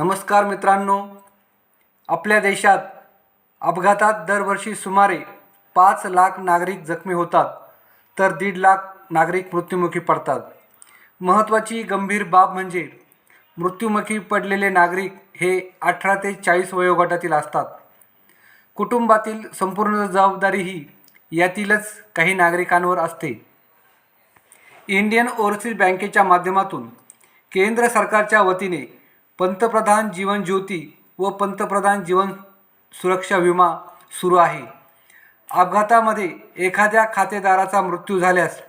नमस्कार मित्रांनो. आपल्या देशात अपघातात दरवर्षी सुमारे पाच लाख नागरिक जखमी होतात तर दीड लाख नागरिक मृत्युमुखी पडतात. महत्त्वाची गंभीर बाब म्हणजे मृत्युमुखी पडलेले नागरिक हे अठरा ते चाळीस वयोगटातील असतात. कुटुंबातील संपूर्ण जबाबदारी ही यातीलच काही नागरिकांवर असते. इंडियन ओव्हरसीज बँकेच्या माध्यमातून केंद्र सरकारच्या वतीने पंतप्रधान जीवन ज्योती व पंतप्रधान जीवन सुरक्षा विमा सुरू आहे. अपघातामध्ये एखाद्या खातेदाराचा मृत्यू झाल्यास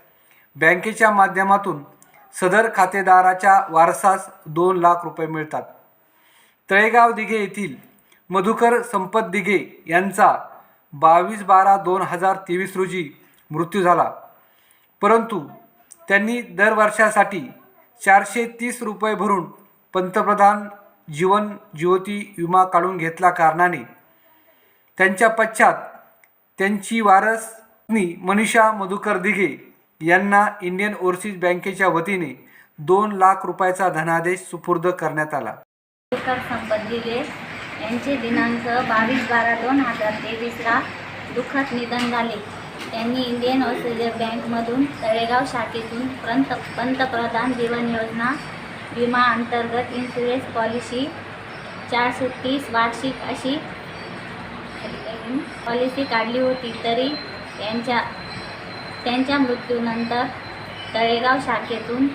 बँकेच्या माध्यमातून सदर खातेदाराच्या वारसास दोन लाख रुपये मिळतात. तळेगाव दिघे येथील मधुकर संपत दिघे यांचा बावीस बारा दोन हजार तेवीस रोजी मृत्यू झाला. परंतु त्यांनी दरवर्षासाठी चारशे तीस रुपये भरून पंतप्रधान जीवन ज्योती विमा काढून घेतला कारणाने त्यांच्या पश्चात त्यांची वारसनी मनीषा मधुकर दिघे यांना इंडियन ओव्हरसीज बँकेच्या वतीने दोन लाख रुपयाचा धनादेश सुपूर्द करण्यात आला. यांचे दिनांक बावीस बारा दोन हजार तेवीसला दुःखद निधन झाले. त्यांनी इंडियन ऑस्ट्रेलिया बँकमधून तळेगाव शाखेतून पंत पंतप्रधान जीवन योजना विमा अंतर्गत इन्शुरन्स पॉलिसी चारशे तीस वार्षिक अशी पॉलिसी काढली होती तरी त्यांच्या त्यांच्या मृत्यूनंतर तळेगाव शाखेतून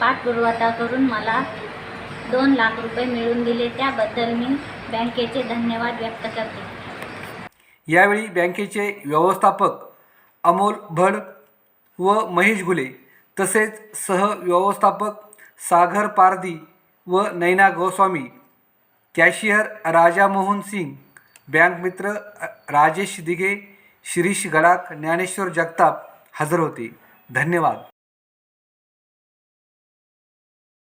पाठपुरवठा करून मला दोन लाख रुपये मिळवून दिले. त्याबद्दल मी बँकेचे धन्यवाद व्यक्त करते. यावेळी बँकेचे व्यवस्थापक अमोल भड व महेश घुले तसेच सहव्यवस्थापक सागर पारदी व नैना गोस्वामी कॅशियर राजामोहन सिंग बँक मित्र राजेश दिघे शिरीष गडाख ज्ञानेश्वर जगताप हजर होते. धन्यवाद.